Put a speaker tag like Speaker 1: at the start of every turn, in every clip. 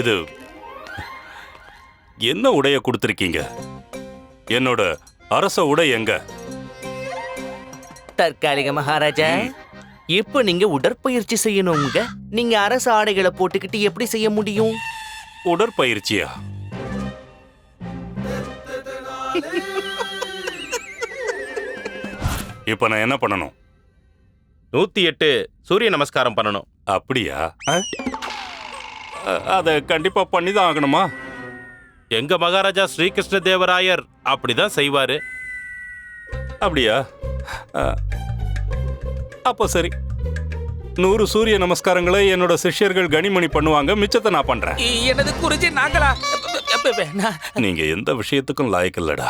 Speaker 1: இது என்ன உடைய கொடுத்துருக்கீங்க? என்னோட அரச உடை எங்க?
Speaker 2: தற்காலிக மகாராஜா இப்போ நீங்க உடற்பயிற்சி செய்யணுங்க. நீங்க அரசு ஆடைகளை போட்டுக்கிட்டு எப்படி செய்ய முடியும்?
Speaker 1: உடற்பயிற்சியா? இப்ப நான் என்ன பண்ணணும்?
Speaker 3: நூத்தி எட்டு சூரிய நமஸ்காரம் பண்ணணும்.
Speaker 1: அப்படியா? அத கண்டிப்பா பண்ணிதான் ஆகணுமா?
Speaker 3: எங்க மகாராஜா ஸ்ரீகிருஷ்ண தேவராயர் அப்படிதான் செய்வாரு.
Speaker 1: அப்படியா? அப்போ சரி. நூறு சூரிய நமஸ்காரங்களை என்னோட சிஷ்யர்கள் கனிமணி பண்ணுவாங்க மிச்சத்தை நான் பண்றேன்.
Speaker 2: எனது குறிஞ்சி நாங்களா?
Speaker 1: நீங்க எந்த விஷயத்துக்கும் லாயக்கில்லடா.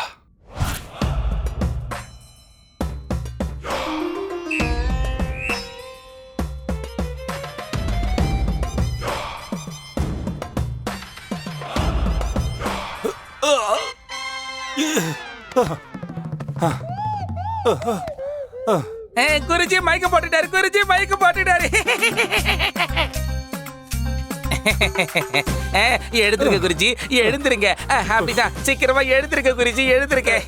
Speaker 2: குறிச்சி மயக்க போட்டுட்டாரு குறிச்சி மயக்க போட்டுட்டாரு. எடுத்துருங்க குறிச்சி எழுந்துருங்க. அப்படிதான். சீக்கிரமா எழுந்துருங்க குறிச்சி எழுந்துருங்க.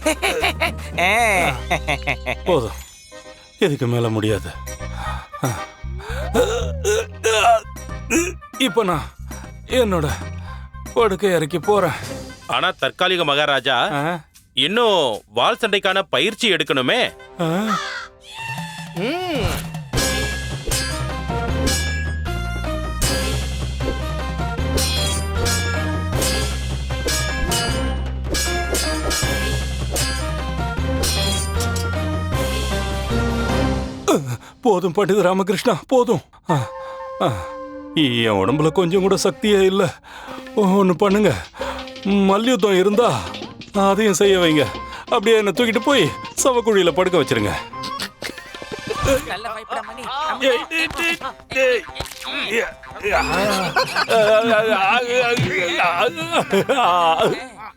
Speaker 2: அஹ்.
Speaker 1: போதும். இதுக்கு மேல முடியாது? இப்ப நான் என்னோட படுக்கை இறக்கி போறேன்.
Speaker 3: ஆனா தற்காலிக மகாராஜா
Speaker 1: ஆ?
Speaker 3: இன்னும் வால் சண்டைக்கான பயிற்சி எடுக்கணுமே?
Speaker 1: போதும் பண்டித ராமகிருஷ்ணா போதும். ஆ, ஆ. என் உடம்புல கொஞ்சம் கூட சக்தியே இல்லை. ஒன்று பண்ணுங்க. மல்யுத்தம் இருந்தா அதையும் செய்ய வைங்க. அப்படியே என்னை தூக்கிட்டு போய் சவக்குழியில படுக்க வச்சிருங்க.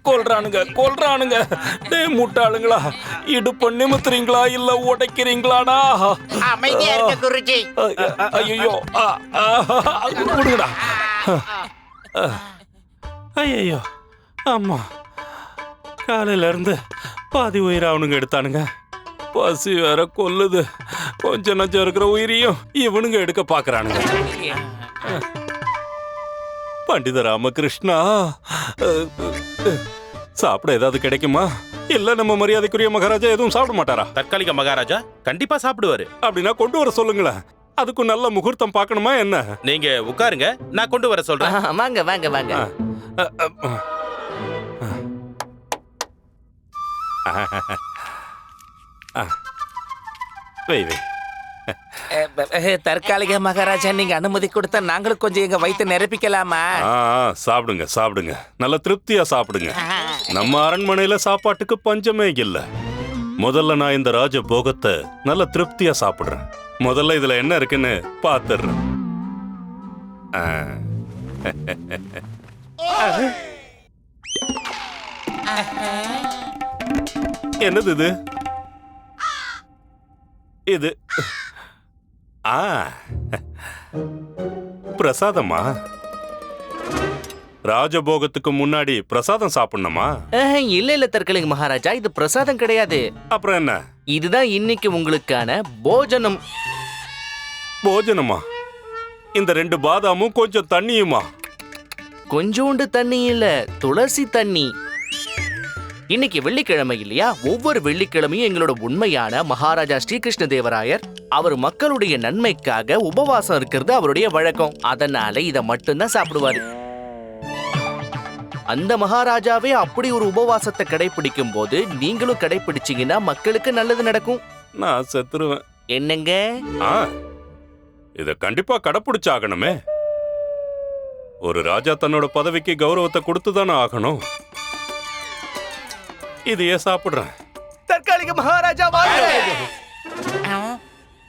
Speaker 1: கொல்றானுங்க கொல்றானுங்க. டேய் முட்டாளுங்களா இடுப்பு நிமித்துறீங்களா இல்ல உடைக்கிறீங்களாடா?
Speaker 4: அமைதியா இருக்க குருஜி.
Speaker 1: ஐயோ விடுங்கடா ஐயோ ஆமா. காலையில இருந்து பாதி உயிர் அவனுங்க எடுத்தானுங்க. பசி வேற கொல்லுது. கொஞ்சம் நஞ்சம் இருக்கிற உயிரையும் இவனுங்க எடுக்க பாக்குறானுங்க. பண்டித ராமகிருஷ்ணா சாப்பிட ஏதாவது கிடைக்குமா? இல்ல நம்ம மரியாதைக்குரிய மகாராஜா எதுவும் சாப்பிட மாட்டாரா?
Speaker 3: தற்காலிக மகாராஜா கண்டிப்பா சாப்பிடுவாரு.
Speaker 1: அப்படின்னா கொண்டு வர சொல்லுங்களேன். அதுக்கும் நல்ல முகூர்த்தம் பார்க்கணுமா என்ன?
Speaker 3: நீங்க உட்காருங்க நான் கொண்டு வர சொல்றேன்.
Speaker 2: ஆ, வாங்க வாங்க வாங்க.
Speaker 1: வை வை
Speaker 2: தற்காலிக மகாராஜா நீங்க அனுமதி கொடுத்தா நாங்களும் கொஞ்சம் எங்க வயித்தை நிரப்பிக்கலாமா
Speaker 1: ஆ ஆ, சாப்பிடுங்க சாப்பிடுங்க நல்ல திருப்தியா சாப்பிடுங்க நம்ம அரண்மனையில சாப்பாட்டுக்கு பஞ்சமே இல்ல முதல்ல நான் இந்த ராஜ போகத்தை நல்ல திருப்தியா சாப்பிடுறேன் முதல்ல இதுல என்ன இருக்குன்னு பாத்துடுறேன் ஆ. என்னது இது? இது. ஆ. பிரசாதமா? ராஜபோகத்துக்கு முன்னாடி பிரசாதம் சாப்பிடணுமா?
Speaker 2: இல்ல இல்ல தற்காலிக மகாராஜா. இது பிரசாதம் கிடையாது.
Speaker 1: அப்புறம் என்ன?
Speaker 2: இதுதான் இன்னைக்கு உங்களுக்கான போஜனம்.
Speaker 1: போஜனமா? இந்த ரெண்டு பாதாமும் கொஞ்சம் தண்ணியுமா?
Speaker 2: கொஞ்சோண்டு தண்ணி இல்ல துளசி தண்ணி. இன்னைக்கு வெள்ளிக்கிழமை இல்லையா? ஒவ்வொரு வெள்ளிக்கிழமையும் எங்களோட உண்மையான மகாராஜா ஸ்ரீகிருஷ்ண தேவராயர் அவர் மக்களுடைய நன்மைக்காக உபவாசம் இருக்கிறது அவருடைய வழக்கம். அதனால இத மட்டும்தான் சாப்பிடுவாரு. அந்த மகாராஜாவே அப்படி ஒரு உபவாசத்தை கடைபிடிக்கும் போது நீங்களும் கடைபிடிச்சீங்கன்னா மக்களுக்கு நல்லது நடக்கும்.
Speaker 1: நான் செத்துருவேன்.
Speaker 2: என்னங்க?
Speaker 1: ஆ இத கண்டிப்பா கடைப்பிடிச்சாகணுமே. ஒரு ராஜா தன்னோட பதவிக்கு கௌரவத்தை கொடுத்துதானே ஆகணும். இதையே சாப்பிடுறேன்.
Speaker 2: தற்காலிக மகாராஜா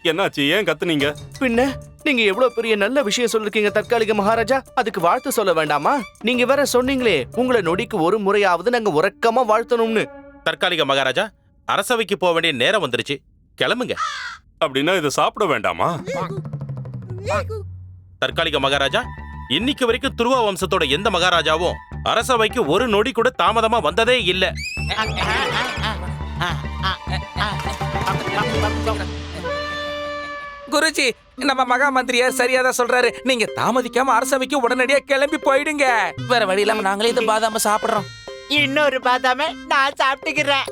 Speaker 1: என்னாச்சு? ஏன் கத்துனீங்க?
Speaker 2: பின்ன நீங்க எவ்வளவு பெரிய நல்ல விஷயம் சொல்லிருக்கீங்க தற்காலிக மகாராஜா? அதுக்கு வாழ்த்து சொல்ல வேண்டாமா? நீங்க வேற சொன்னீங்களே உங்களை நொடிக்கு ஒரு முறையாவது நாங்க உறக்கமா வாழ்த்தணும்னு.
Speaker 3: தற்காலிக மகாராஜா அரசவைக்கு போக வேண்டிய நேரம் வந்துருச்சு. கிளம்புங்க.
Speaker 1: அப்படின்னா இதை சாப்பிட வேண்டாமா?
Speaker 3: தற்காலிக மகாராஜா இன்னைக்கு வரைக்கும் துருவ வம்சத்தோட எந்த மகாராஜாவும் அரசவைக்கு ஒரு நொடி கூட தாமதமா வந்ததே இல்ல.
Speaker 5: குருஜி நம்ம மகா மந்திரியார் சரியா தான் சொல்றாரு. நீங்க தாமதிக்காம அரசவைக்கு உடனடியா கிளம்பி போயிடுங்க. வேற வழி இல்லாம நாங்களே இது பாதாம சாப்பிடுறோம்.
Speaker 4: இன்னொரு பாதாம நான் சாப்பிட்டுக்கிறேன்.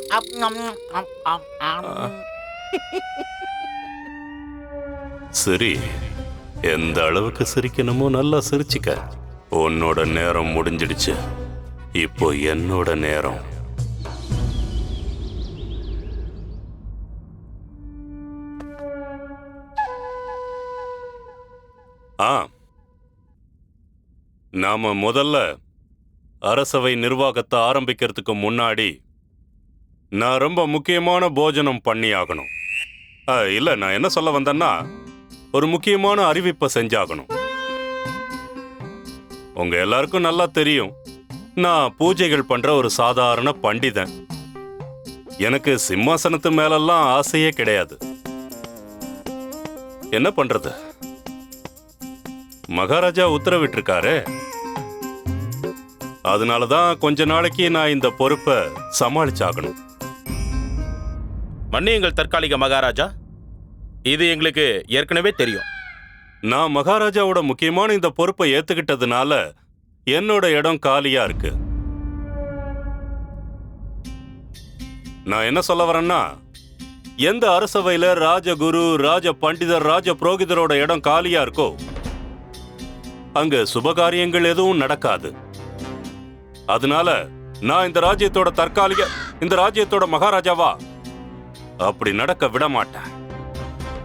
Speaker 1: சரி எந்த அளவுக்கு சிரிக்கணுமோ நல்லா சிரிச்சுக்க. உன்னோட நேரம் முடிஞ்சிடுச்சு. இப்போ என்னோட நேரம். ஆ. நாம முதல்ல அரசவை நிர்வாகத்தை ஆரம்பிக்கிறதுக்கு முன்னாடி நான் ரொம்ப முக்கியமான போஜனம் பண்ணி ஆகணும் ஆ, நான் என்ன சொல்ல வந்தேன்னா ஒரு முக்கியமான அறிவிப்பை செஞ்சாகணும். உங்க எல்லாருக்கும் நல்லா தெரியும். நான் பூஜைகள் பண்ற ஒரு சாதாரண பண்டிதன். எனக்கு சிம்மாசனத்து மேலெல்லாம் ஆசையே கிடையாது. என்ன பண்றது? மகாராஜா உத்தரவிட்டிருக்காரு. அதனாலதான் கொஞ்ச நாளைக்கு நான் இந்த பொறுப்பை சமாளிச்சாகணும்.
Speaker 3: மன்னியுங்கள் தற்காலிக மகாராஜா. இது எங்களுக்கு ஏற்கனவே தெரியும்.
Speaker 1: நான் மகாராஜாவோட முக்கியமான இந்த பொறுப்பை ஏத்துக்கிட்டதுனால என்னோட இடம் காலியா இருக்கு. நான் என்ன சொல்ல வரேன்னா எந்த அரசவையில ராஜகுரு ராஜ பண்டிதர் ராஜ புரோகிதரோட இடம் காலியா இருக்கோ அங்க சுபகாரியங்கள் எதுவும் நடக்காது. அதனால நான் இந்த ராஜ்யத்தோட தற்காலிக இந்த ராஜ்யத்தோட மகாராஜாவா? அப்படி நடக்க விட மாட்டேன்.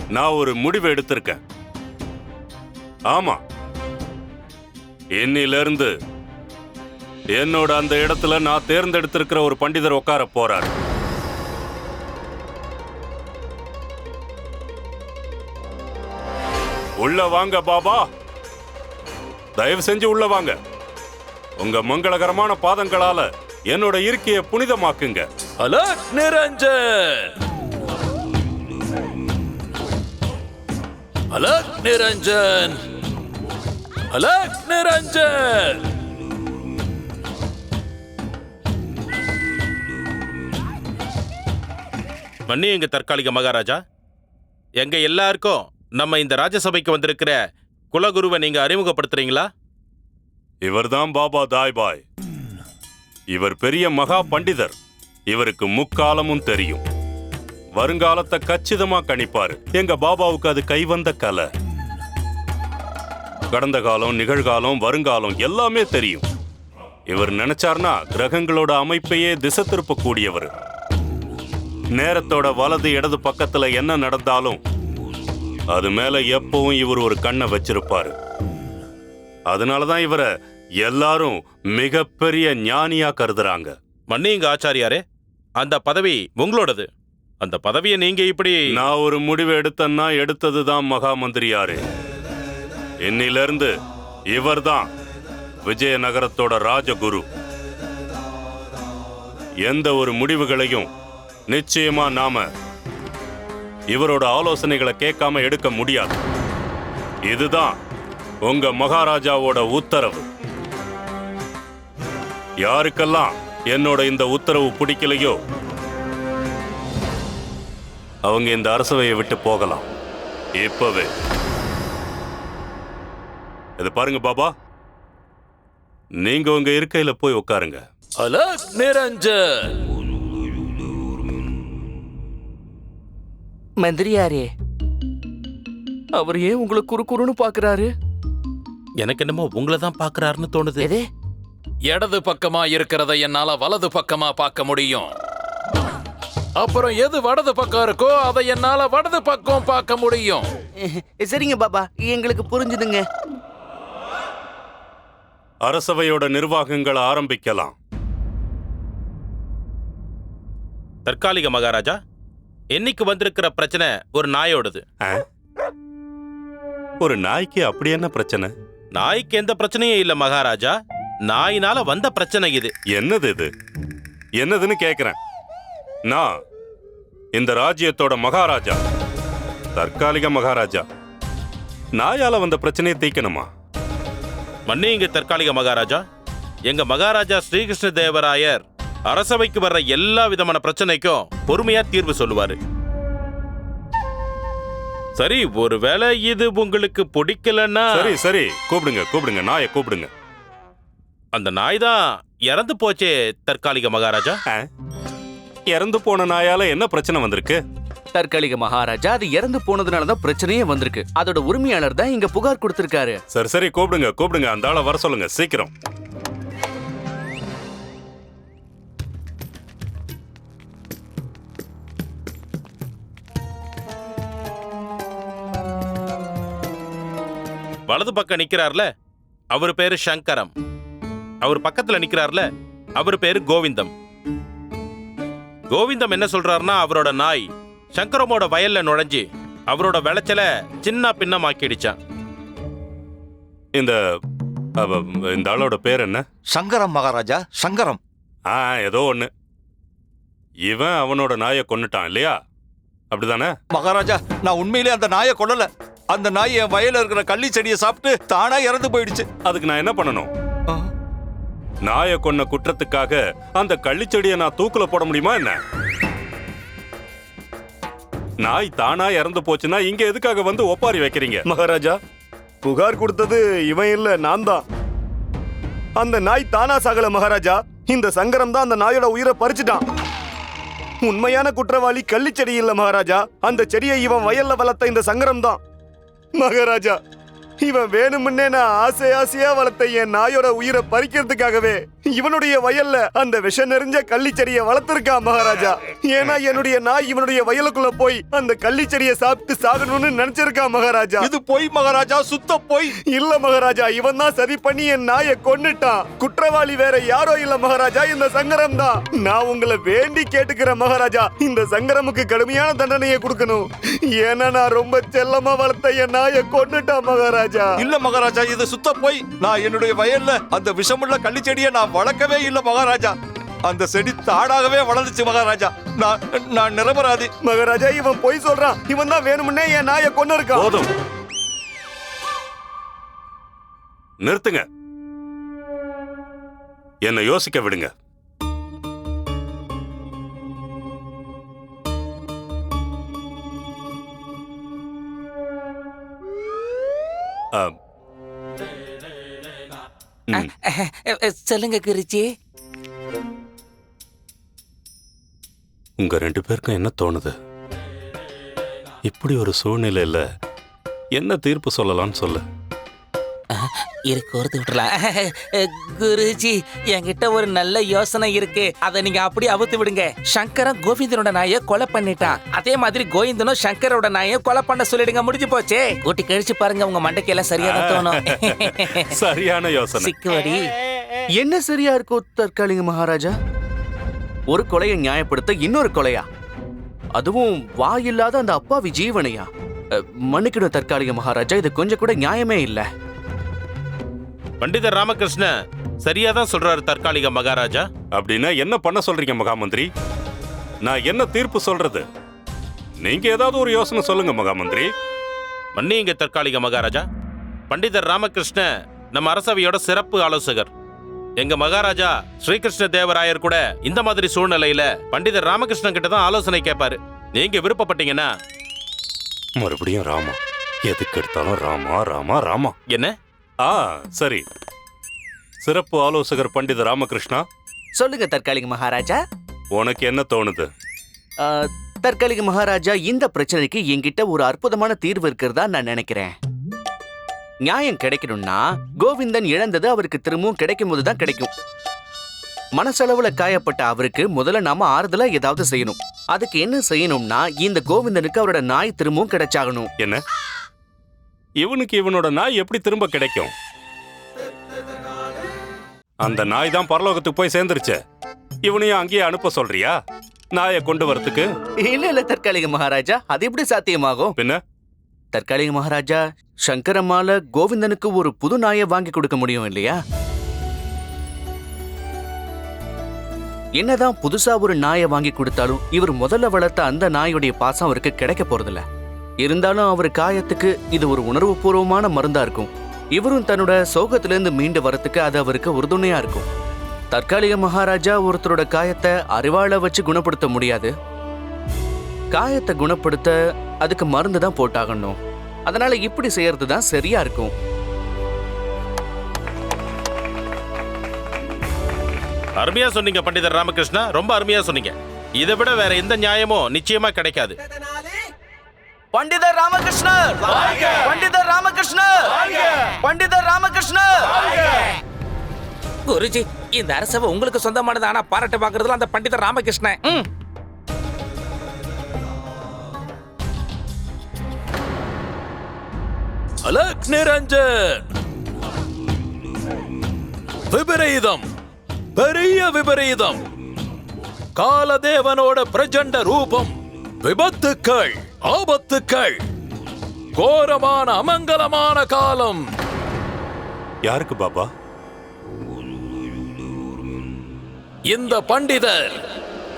Speaker 1: நான் ஒரு முடிவு எடுத்திருக்கேன். ஆமா. இன்னிலிருந்து என்னோட அந்த இடத்துல நான் தேர்ந்தெடுத்திருக்கிற ஒரு பண்டிதர் உட்கார போறார். உள்ள வாங்க பாபா. தயவு செஞ்சு உள்ள வாங்க. உங்க மங்களகரமான பாதங்களால என்னோட இருக்கையை புனிதமாக்குங்க.
Speaker 5: அலக் நிரஞ்சன். ஹலோ நிரஞ்சன். அலக் நிரஞ்சன்.
Speaker 3: மன்னியுங்க தற்காலிக மகாராஜா. எங்க எல்லாருக்கும் நம்ம இந்த ராஜசபைக்கு வந்திருக்கிற குலகுருவை நீங்க அறிமுகப்படுத்துறீங்களா?
Speaker 1: இவர்தான் பாபா தாய் பாய் இவர் பெரிய மகா பண்டிதர். இவருக்கு முக்காலமும் தெரியும். வருங்காலத்தை கச்சிதமா கணிப்பாரு. எங்க பாபாவுக்கு அது கைவந்த கலை. கடந்த காலம் நிகழ்காலம் வருங்காலம் எல்லாமே தெரியும். இவர் நினைச்சார்னா கிரகங்களோட அமைப்பையே திசை திருப்பக்கூடியவர். நேரத்தோட வலது இடது பக்கத்துல என்ன நடந்தாலும் அது மேல எப்பவும் இவர் ஒரு கண்ணை வச்சிருப்பாரு. அதனாலதான் இவரை எல்லாரும் மிகப்பெரிய ஞானியா கருதுறாங்க.
Speaker 3: மன்னியுங்க ஆச்சாரியாரே அந்த பதவி உங்களோடது. அந்த பதவியை நீங்க இப்படி
Speaker 1: நான் ஒரு முடிவு எடுத்தேன்னா எடுத்ததுதான் மகா மந்திரியாரு இன்னிலிருந்து இவர்தான் விஜயநகரத்தோட ராஜகுரு. எந்த ஒரு முடிவுகளையும் நிச்சயமா நாம இவரோட ஆலோசனைகளை கேட்காம எடுக்க முடியாது. இதுதான் உங்க மகாராஜாவோட உத்தரவு. யாருக்கெல்லாம் என்னோட இந்த உத்தரவு பிடிக்கலையோ அவங்க இந்த அரசவையை விட்டு போகலாம். இப்பவே. இது பாருங்க பாபா. நீங்க உங்க இருக்கையில போய் உட்காருங்க
Speaker 5: அலக் நிரஞ்சன்.
Speaker 2: மந்திரியாரே. அவர் ஏன் உங்களை குறு குறுன்னு பாக்குறாரு?
Speaker 3: எனக்கு என்னமோ உங்களை தான் பாக்குறாருன்னு தோணுது.
Speaker 2: எது?
Speaker 5: இடது பக்கமா இருக்கிறத என்னால வலது பக்கமா பார்க்க முடியும். அப்புறம் எது வடது பக்கம் இருக்கோ அதை என்னால வடது பக்கம் பார்க்க முடியும்.
Speaker 2: சரிங்க பாபா. எங்களுக்கு புரிஞ்சுதுங்க.
Speaker 1: அரசவையோட நிர்வாகங்களை ஆரம்பிக்கலாம்.
Speaker 3: தற்காலிக மகாராஜா என்னைக்கு வந்திருக்கிற பிரச்சனை ஒரு நாயோடது?
Speaker 1: ஒரு நாய்க்கு அப்படி என்ன பிரச்சனை?
Speaker 3: நாய்க்கு எந்த பிரச்சனையும் இல்ல மகாராஜா. நாயினால வந்த பிரச்சனை இது.
Speaker 1: என்னது இது? என்னதுன்னு கேக்குறேன். நான் இந்த ராஜ்யத்தோட மகாராஜா. தற்காலிக மகாராஜா. நாயால வந்த பிரச்சனையை தீக்கணுமா?
Speaker 3: மன்னியுங்க தற்காலிக மகாராஜா. எங்க மகாராஜா ஸ்ரீகிருஷ்ண தேவராயர் அரசவைக்கு வர்ற எல்லா விதமான பிரச்சனைக்கும் பொறுமையா தீர்வு சொல்லுவாரு. சரி ஒருவேளை இது உங்களுக்கு பிடிக்கலன்னா
Speaker 1: சரி சரி. கூப்பிடுங்க கூப்பிடுங்க. நாயை கூப்பிடுங்க.
Speaker 3: அந்த நாய் தான் இறந்து போச்சே தற்காலிக மகாராஜா.
Speaker 1: இறந்து போன நாயால என்ன பிரச்சனை வந்திருக்கு?
Speaker 2: தற்காலிக மகாராஜா அது இறந்து போனதுனால தான் பிரச்சனையே வந்திருக்கு. அதோட உரிமையாளர் தான் இங்க புகார் கொடுத்திருக்காரு.
Speaker 1: சரி சரி கூப்பிடுங்க கூப்பிடுங்க. அந்த ஆளை வர சொல்லுங்க சீக்கிரம்.
Speaker 3: வலது பக்கம் நிக்கிறார்ல அவர் பேரு சங்கரம். அவர் பக்கத்துல நிக்கிறார்ல அவர் பேரு கோவிந்தம். கோவிந்தம் என்ன சொல்றாருன்னா அவரோட நாய். சங்கரமோட வயல்ல நுழைஞ்சு அவரோட விளைச்சல சின்ன பின்னமாக்கிடுச்சான்
Speaker 1: இந்த அவ, இந்த ஆளோட பேர் என்ன?
Speaker 6: சங்கரம் மகாராஜா சங்கரம்.
Speaker 1: ஆ ஏதோ ஒண்ணு. இவன் அவனோட நாயை கொன்னுட்டான் இல்லையா? அப்படிதானே?
Speaker 6: மகாராஜா நான் உண்மையிலே அந்த நாயை கொல்லல. அந்த நாய் என் வயல்ல இருக்கிற கள்ளி செடியை சாப்பிட்டு தானா இறந்து போயிடுச்சு.
Speaker 1: அதுக்கு நான் என்ன பண்ணணும். நாயை கொன்ன குற்றத்துக்காக அந்த கள்ளிச்செடியை நான் தூக்குல போட முடியுமா என்ன? நாய் தானா இறந்து போச்சுன்னா இங்க எதுக்காக வந்து ஒப்பாரி வைக்கிறீங்க?
Speaker 7: மகாராஜா புகார் கொடுத்தது இவன் இல்ல நான் தான். அந்த நாய் தானா சாகல மகாராஜா. இந்த சங்கரம் தான் அந்த நாயோட உயிரை பறிச்சுட்டான். உண்மையான குற்றவாளி கள்ளிச்செடி இல்ல மகாராஜா. அந்த செடியை இவன் வயல்ல வளர்த்த இந்த சங்கரம் தான். மகாராஜா இவன் வேணுமுன்னே நான் ஆசை ஆசையா வளர்த்த என் நாயோட உயிரை பறிக்கிறதுக்காகவே இவனுடைய வயல்ல அந்த விஷ நெறிஞ்ச கள்ளிச்செடியை வளர்த்திருக்கான் மகாராஜா. ஏன்னா என்னுடைய நாய் இவனுடைய வயலுக்குள்ள போய் அந்த கள்ளிச்செடியை சாப்பிட்டு சாகணும்னு நினைச்சிருக்கான் மகாராஜா.
Speaker 6: இது பொய் மகாராஜா சுத்த பொய்.
Speaker 7: இல்ல மகாராஜா இவன் தான் சதி பண்ணி என் நாயை கொன்னுட்டான். குற்றவாளி வேற யாரோ இல்ல மகாராஜா இந்த சங்கரம் தான். நான் உங்களை வேண்டி கேட்டுக்கிறேன் மகாராஜா. இந்த சங்கரமுக்கு கடுமையான தண்டனையை கொடுக்கணும். ஏன்னா நான் ரொம்ப செல்லமா வளர்த்த என் நாயை கொன்னுட்டான் மகாராஜா
Speaker 6: இல்ல மகாராஜா இது சுத்த பொய். நான் என்னுடைய வயல்ல அந்த விஷமுள்ள கள்ளி செடியை நான் வளர்க்கவே இல்ல மகாராஜா. அந்த செடி தானாகவே வளர்ந்துச்சு மகாராஜா. நான் நான் நிரபராதி.
Speaker 7: மகாராஜா இவன் பொய் சொல்றான். இவன் தான் வேணுமுன்னே என் நாயை கொன்னு இருக்கான்
Speaker 1: போதும். நிறுத்துங்க. என்னை யோசிக்க விடுங்க.
Speaker 4: சொல்லுங்க குருஜி.
Speaker 1: உங்க ரெண்டு பேருக்கும் என்ன தோணுது? இப்படி ஒரு சூழ்நிலையில என்ன தீர்ப்பு சொல்லலாம்னு சொல்லு.
Speaker 4: இருக்கு ஒருத்து விட்டுலாம் குருஜி என்கிட்ட ஒரு நல்ல யோசனை இருக்கு. அதை நீங்க அப்படியே அவுத்து விடுங்க. சங்கரன் கோவிந்தனோட நாயை கொலை பண்ணிட்டான். அதே மாதிரி கோவிந்தனும் சங்கரோட நாயை கொலை பண்ண சொல்லிடுங்க. முடிஞ்சு போச்சே. கூட்டி கழிச்சு பாருங்க உங்க மண்டைக்கு எல்லாம் சரியா தான் தோணும்.
Speaker 1: சரியான யோசனை.
Speaker 4: சிக்குவடி.
Speaker 2: என்ன சரியா இருக்கும் தற்காலிக மகாராஜா? ஒரு கொலையை நியாயப்படுத்த இன்னொரு கொலையா? அதுவும் வாயில்லாத அந்த அப்பாவி ஜீவனையா? மன்னிக்கணும் தற்காலிக மகாராஜா. இது கொஞ்சம் கூட நியாயமே இல்ல.
Speaker 3: பண்டிதர் ராமகிருஷ்ண சரியா தான் சொல்றாரு தற்காலிக மகாராஜா.
Speaker 1: அப்படின்னா என்ன பண்ண சொல்றீங்க மகாமந்திரி? நான் என்ன தீர்ப்பு சொல்றது? நீங்க ஏதாவது ஒரு யோசனை சொல்லுங்க மகாமந்திரி.
Speaker 3: மன்னியுங்க தற்காலிக மகாராஜா. பண்டிதர் ராமகிருஷ்ண நம்ம அரசவையோட சிறப்பு ஆலோசகர். எங்க மகாராஜா ஸ்ரீகிருஷ்ண தேவராயர் கூட இந்த மாதிரி சூழ்நிலையில பண்டிதர் ராமகிருஷ்ணன் கிட்ட தான் ஆலோசனை கேட்பாரு. நீங்க விருப்பப்பட்டீங்கன்னா.
Speaker 1: மறுபடியும் ராமா. எதுக்கு எடுத்தாலும் ராமா ராமா ராமா.
Speaker 3: என்ன?
Speaker 1: ஆ சரி. சிறப்பு ஆலோசகர் பண்டித ராமகிருஷ்ணா?
Speaker 2: சொல்லுங்க தற்காலிக மகாராஜா.
Speaker 1: உனக்கு என்ன தோணுது?
Speaker 2: தற்காலிக மகாராஜா இந்த பிரச்சனைக்கு என்கிட்ட ஒரு அற்புதமான தீர்வு இருக்கிறதா நான் நினைக்கிறேன். நியாயம் கிடைக்கணும்னா கோவிந்தன் இழந்தது அவருக்கு திரும்பவும் கிடைக்கும் போது தான் கிடைக்கும். மனசளவுல காயப்பட்ட அவருக்கு முதல்ல நாம ஆறுதலா ஏதாவது செய்யணும். அதுக்கு என்ன செய்யணும்னா இந்த கோவிந்தனுக்கு அவரோட நாய் திரும்பவும் கிடைச்சாகணும்.
Speaker 1: என்ன? இவனுக்கு இவனோட நாய் எப்படி திரும்ப கிடைக்கும்? அந்த நாய் தான் பரலோகத்துக்கு போய் சேர்ந்துருச்சே. இவனையும் அங்கேயே அனுப்ப சொல்றியா? நாயை கொண்டு வரதுக்கு
Speaker 2: இல்ல இல்ல தற்காலிக மகாராஜா அது எப்படி சாத்தியமாகும்?
Speaker 1: பின்ன?
Speaker 2: தற்காலிக மகாராஜா சங்கரம்மால கோவிந்தனுக்கு ஒரு புது நாயை வாங்கி கொடுக்க முடியும் இல்லையா? என்னதான் புதுசா ஒரு நாயை வாங்கி கொடுத்தாலும் இவர் முதல்ல வளர்த்த அந்த நாயுடைய பாசம் அவருக்கு கிடைக்க போறதில்ல. இருந்தாலும் அவர் காயத்துக்கு இது ஒரு உணர்வுபூர்வமான மருந்தா இருக்கும். இவரும் தன்னோட சோகத்திலிருந்து மீண்டு வரத்துக்கு அது அவருக்கு உறுதுணையா இருக்கும். தற்காலிக மகாராஜா ஒருத்தரோட காயத்தை அறிவாள வச்சு குணப்படுத்த முடியாது. காயத்தை குணப்படுத்த அதுக்கு மருந்து தான் போட்டாகணும். அதனால இப்படி செய்யறது தான் சரியா இருக்கும்.
Speaker 3: அருமையா சொன்னீங்க பண்டிதர் ராமகிருஷ்ணா. ரொம்ப அருமையா சொன்னீங்க. இதை விட வேற எந்த நியாயமும் நிச்சயமா கிடைக்காது.
Speaker 2: பண்டிதர் ராமகிருஷ்ணர். பண்டிதர் ராமகிருஷ்ணர். பண்டிதர் ராமகிருஷ்ணர்.
Speaker 4: குருஜி இந்த அரசவை உங்களுக்கு சொந்தமானது ஆனா பாராட்ட பாக்குறதுல அந்த பண்டிதர் ராமகிருஷ்ணன்.
Speaker 5: அலக் நிரஞ்சன். விபரீதம். பெரிய விபரீதம். காலதேவனோட பிரச்சண்ட ரூபம். விபத்துக்கள். ஆபத்துக்கள். கோரமான அமங்கலமான காலம்.
Speaker 1: யாருக்கு பாபா?
Speaker 5: இந்த பண்டிதர்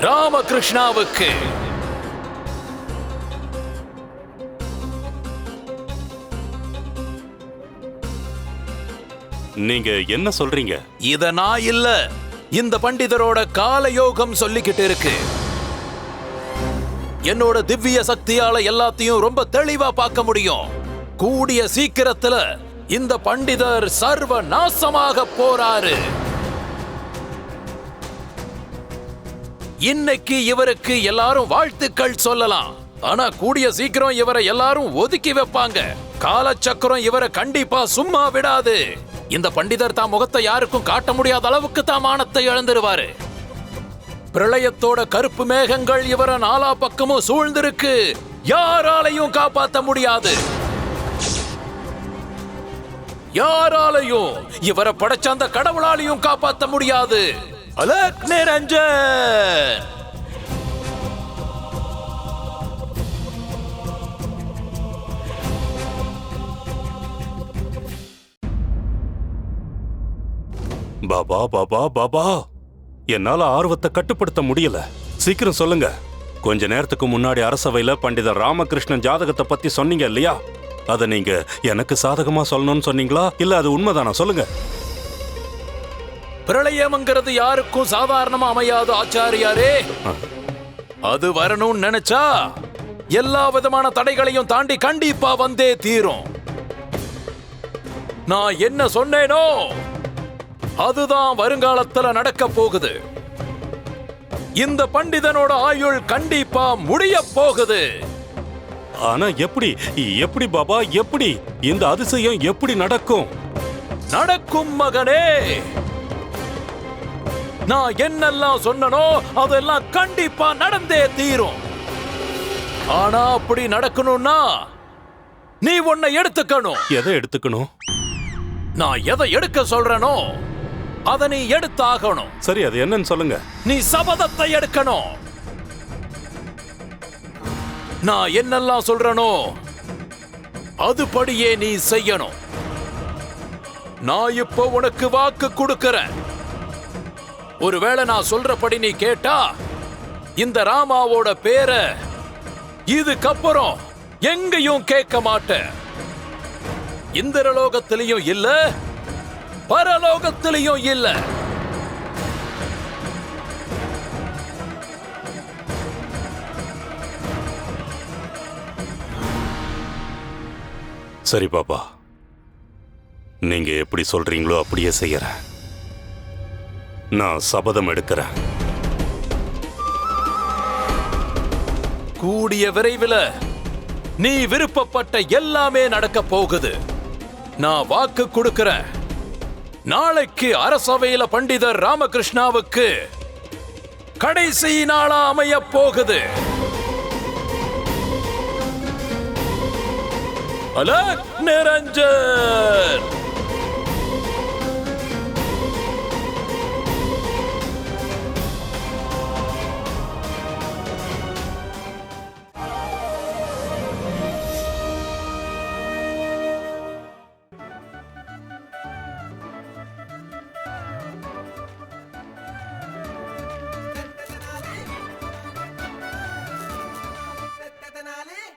Speaker 5: ராமகிருஷ்ணாவுக்கு.
Speaker 1: நீங்க என்ன சொல்றீங்க?
Speaker 5: இத நான் இல்ல இந்த பண்டிதரோட காலயோகம் சொல்லிக்கிட்டு இருக்கு. என்னோட திவ்ய சக்தியால எல்லாத்தையும் ரொம்ப தெளிவா பார்க்க முடியும். கூடிய சீக்கிரத்துல இந்த பண்டிதர் சர்வ நாசமாக போறாரு. இன்னைக்கு இவருக்கு எல்லாரும் வாழ்த்துக்கள் சொல்லலாம். ஆனா கூடிய சீக்கிரம் இவரை எல்லாரும் ஒதுக்கி வைப்பாங்க. காலச்சக்கரம் இவரை கண்டிப்பா சும்மா விடாது. இந்த பண்டிதர் தான் முகத்தை யாருக்கும் காட்ட முடியாத அளவுக்கு தான் மானத்தை இழந்துருவாரு. பிரளயத்தோட கருப்பு மேகங்கள் இவரை நாலா பக்கமும் சூழ்ந்திருக்கு. யாராலையும் காப்பாத்த முடியாது. யாராலையும் இவரை படைச்ச அந்த கடவுளாலையும் காப்பாத்த முடியாது. அலக் நிரஞ்சன்!
Speaker 1: பாபா பாபா பாபா! என்னால ஆர்வத்தை கட்டுப்படுத்த முடியல. சீக்கிரம் சொல்லுங்க. கொஞ்ச நேரத்துக்கு முன்னாடி அரசவையில பண்டிதர் ராமகிருஷ்ணன் ஜாதகத்தை பத்தி சொன்னீங்க இல்லையா? அதை நீங்க எனக்கு சாதகமா சொல்லணும்னு சொன்னீங்களா? இல்ல அது உண்மைதானா? சொல்லுங்க.
Speaker 5: பிரளயம்ங்கிறது யாருக்கும் சாதாரணமா அமையாது ஆச்சாரியாரே. அது வரணும்னு நினைச்சா எல்லா விதமான தடைகளையும் தாண்டி கண்டிப்பா வந்தே தீரும். நான் என்ன சொன்னேனோ அதுதான் வருங்காலத்துல நடக்க போகுது. இந்த பண்டிதனோட ஆயுள் கண்டிப்பா முடிய போகுது.
Speaker 1: ஆனா எப்படி எப்படி பாபா எப்படி இந்த அதிசயம் எப்படி நடக்கும்?
Speaker 5: நடக்கும் மகனே. நான் என்னெல்லாம் சொன்னனோ அதெல்லாம் கண்டிப்பா நடந்தே தீரும். ஆனா அப்படி நடக்கணும்னா நீ உன்னை எடுத்துக்கணும்.
Speaker 1: எதை எடுத்துக்கணும்?
Speaker 5: நான் எதை எடுக்க சொல்றேனோ அதை நீ எடுத்தாகணும்.
Speaker 1: சரி அது என்னன்னு சொல்லுங்க.
Speaker 5: நீ சபதத்தை எடுக்கணும். நான் என்னெல்லாம் சொல்றேனோ அதுபடியே நீ செய்யணும். நான் இப்போ உனக்கு வாக்கு கொடுக்கறேன். ஒருவேளை நான் சொல்றபடி நீ கேட்டா இந்த ராமாவோட பேரை இதுக்கப்புறம் எங்கேயும் கேட்க மாட்டேன். இந்திரலோகத்திலையும் இல்ல பரலோகத்திலையும் இல்ல.
Speaker 1: சரி பாபா நீங்க எப்படி சொல்றீங்களோ அப்படியே செய்யறேன். நான் சபதம் எடுக்கிறேன்.
Speaker 5: கூடிய விரைவில் நீ விருப்பப்பட்ட எல்லாமே நடக்க போகுது. நான் வாக்கு கொடுக்கிறேன். நாளைக்கு அரசவையில பண்டிதர் ராமகிருஷ்ணாவுக்கு கடைசி நாளா அமைய போகுது. அலக் நிரஞ்சன்!